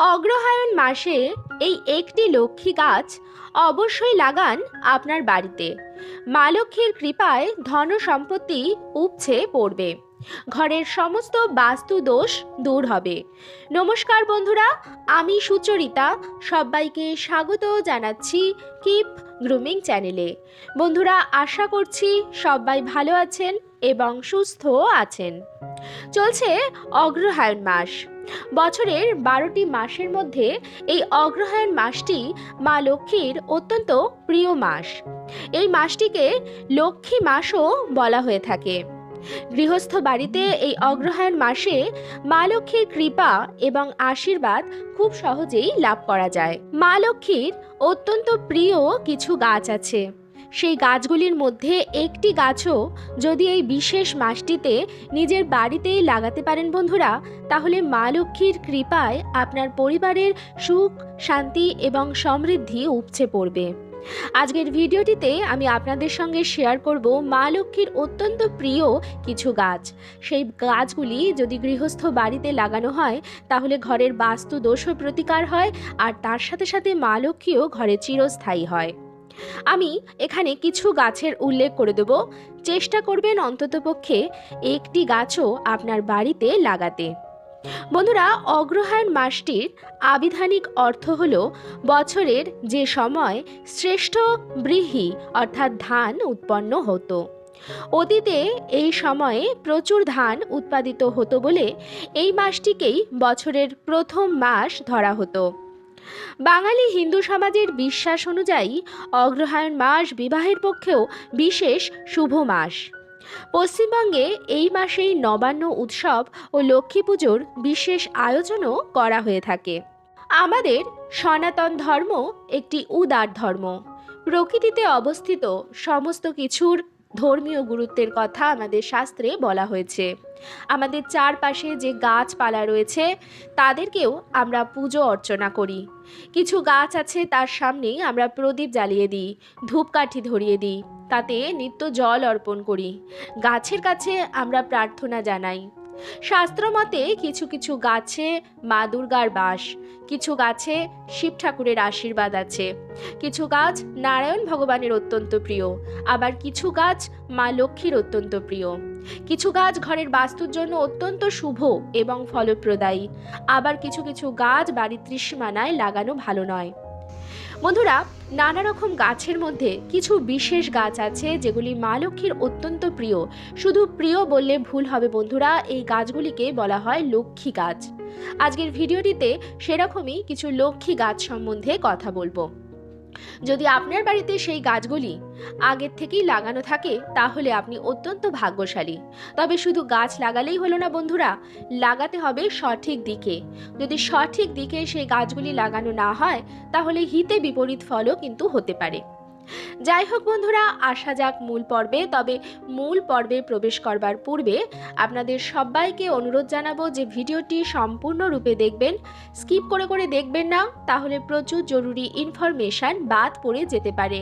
অগ্রহায়ণ মাসে এই একটি লক্ষ্মী গাছ অবশ্যই লাগান আপনার বাড়িতে। মা লক্ষ্মীর কৃপায় ধন সম্পত্তি উপছে পড়বে। ঘরের সমস্ত বাস্তু দোষ দূর হবে। নমস্কার বন্ধুরা, আমি সুচরিতা। সবাইকে স্বাগত জানাচ্ছি কিপ গ্রুমিং চ্যানেলে। বন্ধুরা, আশা করছি সবাই ভালো আছেন এবং সুস্থ আছেন। চলছে অগ্রহায়ণ মাস। বছরের বারোটি মাসের মধ্যে এই অগ্রহায়ণ মাসটি মা লক্ষ্মীর অত্যন্ত প্রিয় মাস। এই মাসটিকে লক্ষ্মী মাসও বলা হয়ে থাকে। গৃহস্থ বাড়িতে এই অগ্রহায়ণ মাসে মা লক্ষ্মীর কৃপা এবং আশীর্বাদ খুব সহজেই লাভ করা যায়। মা লক্ষ্মীর অত্যন্ত প্রিয় কিছু গাছ আছে। সেই গাছগুলির মধ্যে একটি গাছও যদি এই বিশেষ মাসটিতে নিজের বাড়িতেই লাগাতে পারেন বন্ধুরা, তাহলে মা লক্ষ্মীর কৃপায় আপনার পরিবারের সুখ, শান্তি এবং সমৃদ্ধি উপচে পড়বে। আজকের ভিডিওটিতে আমি আপনাদের সঙ্গে শেয়ার করব মা লক্ষ্মীর অত্যন্ত প্রিয় কিছু গাছ। সেই গাছগুলি যদি গৃহস্থ বাড়িতে লাগানো হয়, তাহলে ঘরের বাস্তু দোষও প্রতিকার হয় আর তার সাথে সাথে মা লক্ষ্মীও ঘরে চিরস্থায়ী হয়। আমি এখানে কিছু গাছের উল্লেখ করে দেব। চেষ্টা করবেন অন্ততপক্ষে একটি গাছও আপনার বাড়িতে লাগাতে। বন্ধুরা, অগ্রহায়ণ মাসটির আবিধানিক অর্থ হল বছরের যে সময় শ্রেষ্ঠ বৃহি অর্থাৎ ধান উৎপন্ন হতো। অতীতে এই সময়ে প্রচুর ধান উৎপাদিত হতো বলে এই মাসটিকেই বছরের প্রথম মাস ধরা হতো। বাঙালি হিন্দু সমাজের বিশ্বাস অনুযায়ী অগ্রহায়ণ মাস বিবাহের পক্ষেও বিশেষ শুভ মাস। পশ্চিমবঙ্গে এই মাসেই নবান্ন উৎসব ও লক্ষ্মী পুজোর বিশেষ আয়োজনও করা হয়ে থাকে। আমাদের সনাতন ধর্ম একটি উদার ধর্ম। প্রকৃতিতে অবস্থিত সমস্ত কিছুর ধর্মীয় গুরুত্বের কথা আমাদের শাস্ত্রে বলা হয়েছে। আমাদের চারপাশে যে গাছপালা রয়েছে, তাদেরকেও আমরা পুজো অর্চনা করি। কিছু গাছ আছে, তার সামনেই আমরা প্রদীপ জ্বালিয়ে দিই, ধূপকাঠি ধরিয়ে দিই, তাতে নিত্য জল অর্পণ করি। গাছের কাছে আমরা প্রার্থনা জানাই। শাস্ত্রমতে কিছু কিছু গাছে মা দুর্গার বাস, কিছু গাছে শিব ঠাকুরের আশীর্বাদ আছে, কিছু গাছ নারায়ণ ভগবানের অত্যন্ত প্রিয়, আবার কিছু গাছ মা লক্ষ্মীর অত্যন্ত প্রিয়। কিছু গাছ ঘরের বাস্তুর জন্য অত্যন্ত শুভ এবং ফলপ্রদায়ী, আবার কিছু কিছু গাছ বাড়ির ত্রিসীমানায় লাগানো ভালো নয়। বন্ধুরা, নানা রকম গাছের মধ্যে কিছু বিশেষ গাছ আছে যেগুলি মা লক্ষ্মীর অত্যন্ত প্রিয়। শুধু প্রিয় বললে ভুল হবে বন্ধুরা, এই গাছগুলিকে বলা হয় লক্ষ্মী গাছ। আজকের ভিডিওটিতে সেরকমই কিছু লক্ষ্মী গাছ সম্বন্ধে কথা বলব। যদি আপনার বাড়িতে সেই গাছগুলি আগের থেকেই লাগানো থাকে, তাহলে আপনি অত্যন্ত ভাগ্যশালী। তবে শুধু গাছ লাগালেই হলো না বন্ধুরা, লাগাতে হবে সঠিক দিকে। যদি সঠিক দিকে সেই গাছগুলি লাগানো না হয়, তাহলে হিতে বিপরীত ফলও কিন্তু হতে পারে। যাই হোক বন্ধুরা, আসা যাক মূল পর্বে, তবে মূল পর্বে প্রবেশ করবার পূর্বে আপনাদের সবাইকে অনুরোধ জানাব যে ভিডিওটি সম্পূর্ণরূপে দেখবেন, স্কিপ করে করে দেখবেন না, তাহলে প্রচুর জরুরি ইনফরমেশান বাদ পড়ে যেতে পারে।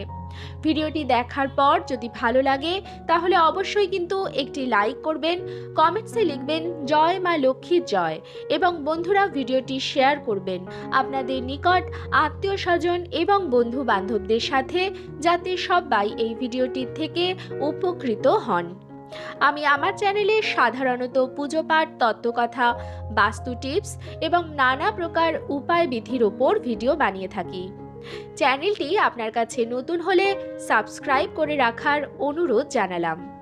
ভিডিওটি দেখার পর যদি ভালো লাগে, তাহলে অবশ্যই কিন্তু একটি লাইক করবেন কমেন্টসে লিখবেন, জয় মা লক্ষ্মীর জয় এবং বন্ধুরা ভিডিওটি শেয়ার করবেন আপনাদের নিকট আত্মীয় স্বজন এবং বন্ধু বান্ধবদের সাথে, যাতে সবাই এই ভিডিওটির থেকে উপকৃত হন। আমি আমার চ্যানেলে সাধারণত পুজো পাঠ, তত্ত্বকথা, বাস্তু টিপস এবং নানা প্রকার উপায় বিধির ওপর ভিডিও বানিয়ে থাকি। চ্যানেলটি আপনার কাছে নতুন হলে সাবস্ক্রাইব করে রাখার অনুরোধ জানালাম।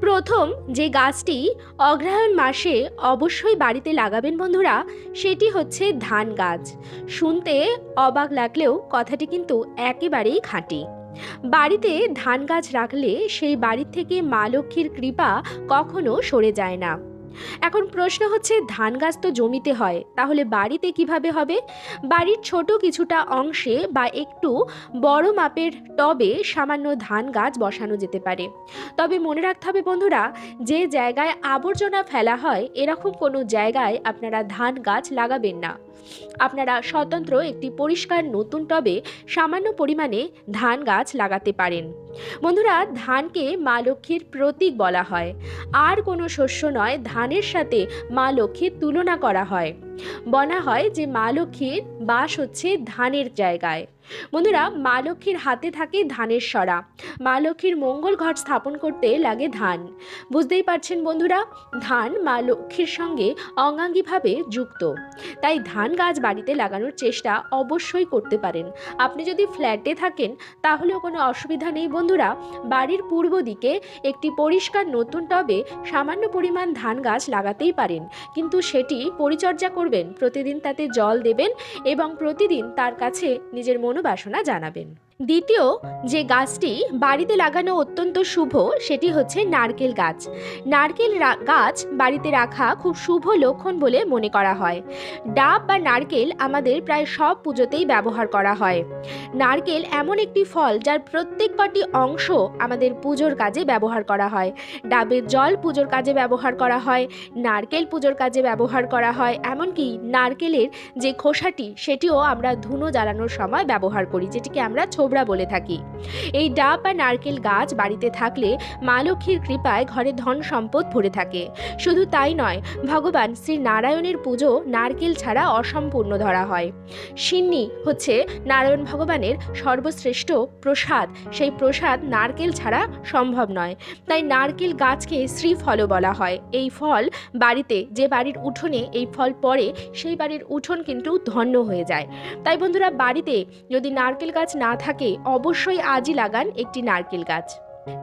প্রথম, যে গাছটি অগ্রহায়ণ মাসে অবশ্যই বাড়িতে লাগাবেন বন্ধুরা, সেটি হচ্ছে ধান গাছ। শুনতে অবাক লাগলেও কথাটি কিন্তু একেবারেই খাঁটি। বাড়িতে ধান গাছ রাখলে সেই বাড়ির থেকে মা লক্ষ্মীর কৃপা কখনো সরে যায় না। এখন প্রশ্ন হচ্ছে, ধান গাছ তো জমিতে হয়, তাহলে বাড়িতে কীভাবে হবে? বাড়ির ছোট কিছুটা অংশে বা একটু বড় মাপের টবে সামান্য ধান গাছ বসানো যেতে পারে। তবে মনে রাখতে হবে বন্ধুরা, যে জায়গায় আবর্জনা ফেলা হয়, এরকম কোনো জায়গায় আপনারা ধান গাছ লাগাবেন না। আপনারা স্বতন্ত্র একটি পরিষ্কার নতুন টবে সামান্য পরিমাণে ধান গাছ লাগাতে পারেন। বন্ধুরা, ধানকে মা লক্ষ্মীর প্রতীক বলা হয়। আর কোনো শস্য নয়, ধানের সাথে মা লক্ষ্মীর তুলনা করা হয়। বলা হয় যে মা লক্ষ্মীর বাস হচ্ছে ধানের জায়গায়। বন্ধুরা, মা লক্ষ্মীর হাতে থাকে ধানের সরা। মা লক্ষ্মীর মঙ্গল ঘট স্থাপন করতে লাগে ধান। বুঝতেই পারছেন বন্ধুরা, ধান মা লক্ষ্মীর সঙ্গে অঙ্গাঙ্গিভাবে যুক্ত। তাই ধান গাছ বাড়িতে লাগানোর চেষ্টা অবশ্যই করতে পারেন। আপনি যদি ফ্ল্যাটে থাকেন, তাহলেও কোনো অসুবিধা নেই বন্ধুরা, বাড়ির পূর্ব দিকে একটি পরিষ্কার নতুন টবে সামান্য পরিমাণ ধান গাছ লাগাতেই পারেন। কিন্তু সেটি পরিচর্যা করবেন, প্রতিদিন তাতে জল দেবেন এবং প্রতিদিন তার কাছে নিজের মনোবাসনা জানাবেন। দ্বিতীয় যে গাছটি বাড়িতে লাগানো অত্যন্ত শুভ, সেটি হচ্ছে নারকেল গাছ। নারকেল গাছ বাড়িতে রাখা খুব শুভ লক্ষণ বলে মনে করা হয়। ডাব বা নারকেল আমাদের প্রায় সব পুজোতেই ব্যবহার করা হয়। নারকেল এমন একটি ফল যার প্রত্যেক কটি অংশ আমাদের পুজোর কাজে ব্যবহার করা হয়। ডাবের জল পুজোর কাজে ব্যবহার করা হয়, নারকেল পুজোর কাজে ব্যবহার করা হয়, এমনকি নারকেলের যে খোসাটি, সেটিও আমরা ধুনো জ্বালানোর সময় ব্যবহার করি, যেটিকে আমরা ছোবড়া বলে থাকি। এই ডাব বা নারকেল গাছ বাড়িতে থাকলে মা লক্ষ্মীর কৃপায় ঘরে ধন সম্পদ ভরে থাকে। শুধু তাই নয়, ভগবান শ্রী নারায়ণের পুজো নারকেল ছাড়া অসম্পূর্ণ ধরা হয়। সিন্নি হচ্ছে নারায়ণ ভগবানের সর্বশ্রেষ্ঠ প্রসাদ। সেই প্রসাদ নারকেল ছাড়া সম্ভব নয়। তাই নারকেল গাছকে শ্রীফলও বলা হয়। এই ফল বাড়িতে যে বাড়ির উঠোনে এই ফল পড়ে, সেই বাড়ির উঠোন কিন্তু ধন্য হয়ে যায়। তাই বন্ধুরা, বাড়িতে যদি নারকেল গাছ না থাকে অবশ্যই আজই লাগান একটি নারকেল গাছ।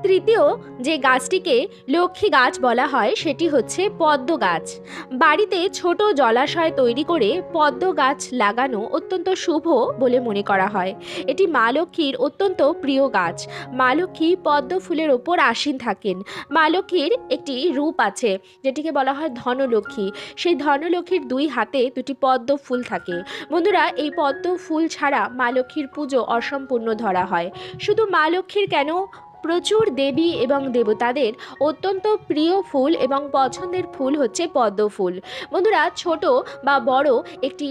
তৃতীয় যে গাছটিকে লক্ষ্মী গাছ বলা হয়, সেটি হচ্ছে পদ্ম গাছ। বাড়িতে ছোট জলাশয় তৈরি করে পদ্ম গাছ লাগানো অত্যন্ত শুভ বলে মনে করা হয়। এটি মা লক্ষ্মীর অত্যন্ত প্রিয় গাছ। মা লক্ষ্মী পদ্ম ফুলের ওপর আসীন থাকেন। মা লক্ষ্মীর একটি রূপ আছে, যেটিকে বলা হয় ধনলক্ষ্মী। সেই ধনলক্ষ্মীর দুই হাতে দুটি পদ্ম ফুল থাকে। বন্ধুরা, এই পদ্ম ফুল ছাড়া মা লক্ষ্মীর পুজো অসম্পূর্ণ ধরা হয়। শুধু মা লক্ষ্মীর কেন প্রচুর দেবী এবং দেবতাদের অত্যন্ত প্রিয় ফুল এবং পছন্দের ফুল হচ্ছে পদ্ম ফুল বন্ধুরা, ছোট বা বড় একটি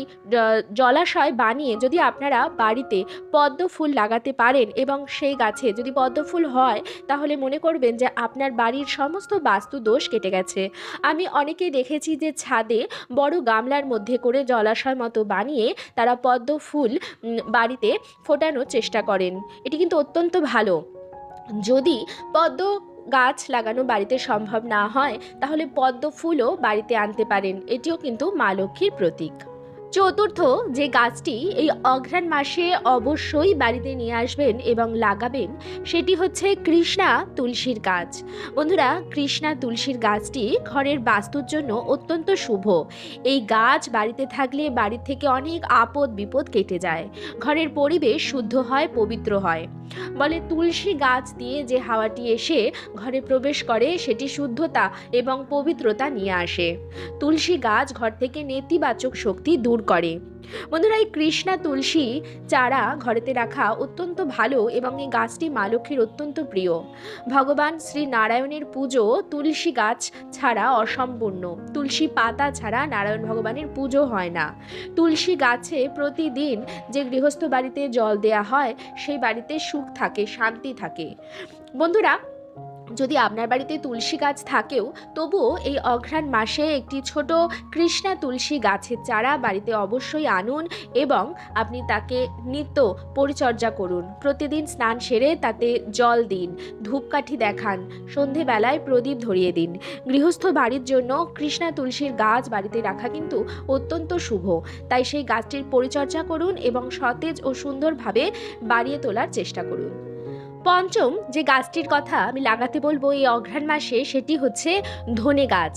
জলাশয় বানিয়ে যদি আপনারা বাড়িতে পদ্ম ফুল লাগাতে পারেন এবং সেই গাছে যদি পদ্ম ফুল হয়, তাহলে মনে করবেন যে আপনার বাড়ির সমস্ত বাস্তু দোষ কেটে গেছে। আমি অনেকে দেখেছি যে ছাদে বড় গামলার মধ্যে করে জলাশয় মতো বানিয়ে তারা পদ্ম ফুল বাড়িতে ফোটানোর চেষ্টা করেন। এটি কিন্তু অত্যন্ত ভালো। যদি পদ্ম গাছ লাগানো বাড়িতে সম্ভব না হয়, তাহলে পদ্ম ফুলও বাড়িতে আনতে পারেন। এটিও কিন্তু মা লক্ষ্মীর প্রতীক। চতুর্থ, যে গাছটি এই অঘ্রাণ মাসে অবশ্যই বাড়িতে নিয়ে আসবেন এবং লাগাবেন, সেটি হচ্ছে কৃষ্ণা তুলসীর গাছ। বন্ধুরা, কৃষ্ণা তুলসীর গাছটি ঘরের বাস্তুর জন্য অত্যন্ত শুভ। এই গাছ বাড়িতে থাকলে বাড়ির থেকে অনেক আপদ বিপদ কেটে যায়। ঘরের পরিবেশ শুদ্ধ হয়, পবিত্র হয়। বলে তুলসী গাছ দিয়ে যে হাওয়াটি এসে ঘরে প্রবেশ করে, সেটি শুদ্ধতা এবং পবিত্রতা নিয়ে আসে। তুলসী গাছ ঘর থেকে নেতিবাচক শক্তি দূর করে। বন্ধুরা, এই কৃষ্ণা তুলসী চারা ঘরেতে রাখা অত্যন্ত ভালো এবং এই গাছটি মা লক্ষ্মীর অত্যন্ত প্রিয়। ভগবান শ্রী নারায়ণের পুজো তুলসী গাছ ছাড়া অসম্পূর্ণ। তুলসী পাতা ছাড়া নারায়ণ ভগবানের পুজো হয় না। তুলসী গাছে প্রতিদিন যে গৃহস্থ বাড়িতে জল দেয়া হয়, সেই বাড়িতে সুখ থাকে, শান্তি থাকে। বন্ধুরা যদি আপনার বাড়িতে তুলসী গাছ থাকেও, তবুও এই অঘ্রাণ মাসে একটি ছোট কৃষ্ণা তুলসী গাছের চারা বাড়িতে অবশ্যই আনুন এবং আপনি তাকে নিত্য পরিচর্যা করুন। প্রতিদিন স্নান সেরে তাতে জল দিন, ধূপকাঠি দেখান, সন্ধেবেলায় প্রদীপ ধরিয়ে দিন। গৃহস্থ বাড়ির জন্য কৃষ্ণা তুলসীর গাছ বাড়িতে রাখা কিন্তু অত্যন্ত শুভ। তাই সেই গাছটির পরিচর্যা করুন এবং সতেজ ও সুন্দরভাবে বাড়িয়ে তোলার চেষ্টা করুন। পঞ্চম যে গাছটির কথা আমি লাগাতে বলব এই অঘ্রাণ মাসে সেটি হচ্ছে ধনে গাছ।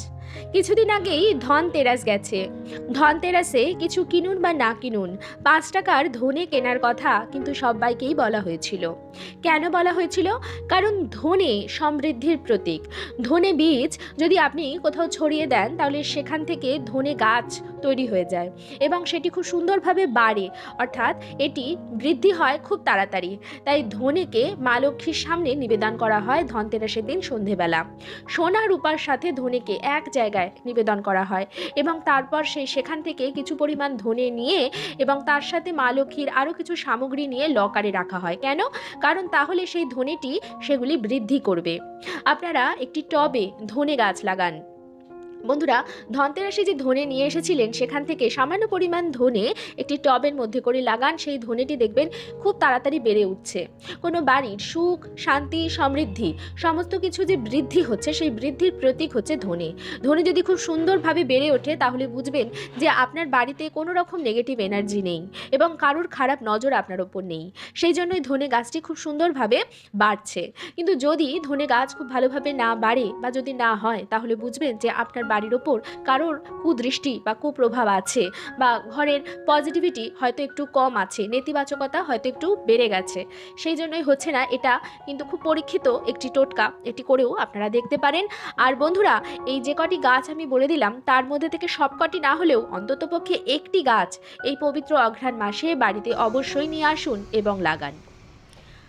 কিছুদিন আগেই ধনতেরাস গেছে। ধনতেরাসে কিছু কিনুন বা না কিনুন, পাঁচ টাকার ধনে কেনার কথা কিন্তু সবাইকেই বলা হয়েছিল। কেন বলা হয়েছিল? কারণ ধনে সমৃদ্ধির প্রতীক। ধনে বীজ যদি আপনি কোথাও ছড়িয়ে দেন, তাহলে সেখান থেকে ধনে গাছ তৈরি হয়ে যায় এবং সেটি খুব সুন্দরভাবে বাড়ে। অর্থাৎ এটি বৃদ্ধি হয় খুব তাড়াতাড়ি। তাই ধনেকে মা লক্ষ্মীর সামনে নিবেদন করা হয় ধনতেরাসের দিন সন্ধেবেলা। সোনা রূপার সাথে ধনেকে এক জায়গায় নিবেদন করা হয় এবং তারপর সেই সেখান থেকে কিছু পরিমাণ ধনে নিয়ে এবং তার সাথে মা লক্ষ্মীর আরও কিছু সামগ্রী নিয়ে লকারে রাখা হয়। কেন? কারণ তাহলে সেই ধনেটি সেগুলি বৃদ্ধি করবে। আপনারা একটি টবে ধনে গাছ লাগান। বন্ধুরা, ধনতেরাসে যে ধনে নিয়ে এসেছিলেন, সেখান থেকে সামান্য পরিমাণ ধনে একটি টবের মধ্যে করে লাগান, সেই ধনেটি দেখবেন খুব তাড়াতাড়ি বেড়ে উঠছে। কোনো বাড়ির সুখ, শান্তি, সমৃদ্ধি, সমস্ত কিছু যে বৃদ্ধি হচ্ছে, সেই বৃদ্ধির প্রতীক হচ্ছে ধনে। ধনে যদি খুব সুন্দরভাবে বেড়ে ওঠে, তাহলে বুঝবেন যে আপনার বাড়িতে কোনো রকম নেগেটিভ এনার্জি নেই এবং কারোর খারাপ নজর আপনার ওপর নেই। সেই জন্যই ধনে গাছটি খুব সুন্দরভাবে বাড়ছে। কিন্তু যদি ধনে গাছ খুব ভালোভাবে না বাড়ে বা যদি না হয়, তাহলে বুঝবেন যে আপনার বাড়ির ওপর কারোর কুদৃষ্টি বা কুপ্রভাব আছে বা ঘরের পজিটিভিটি হয়তো একটু কম আছে, নেতিবাচকতা হয়তো একটু বেড়ে গেছে। সেই জন্যই হচ্ছে না, এটা কিন্তু খুব পরীক্ষিত একটি টোটকা, এটি করেও আপনারা দেখতে পারেন। আর বন্ধুরা, এই যে কটি গাছ আমি বলে দিলাম, তার মধ্যে থেকে সব কটি না হলেও অন্ততপক্ষে একটি গাছ এই পবিত্র অঘ্রাণ মাসে বাড়িতে অবশ্যই নিয়ে আসুন এবং লাগান।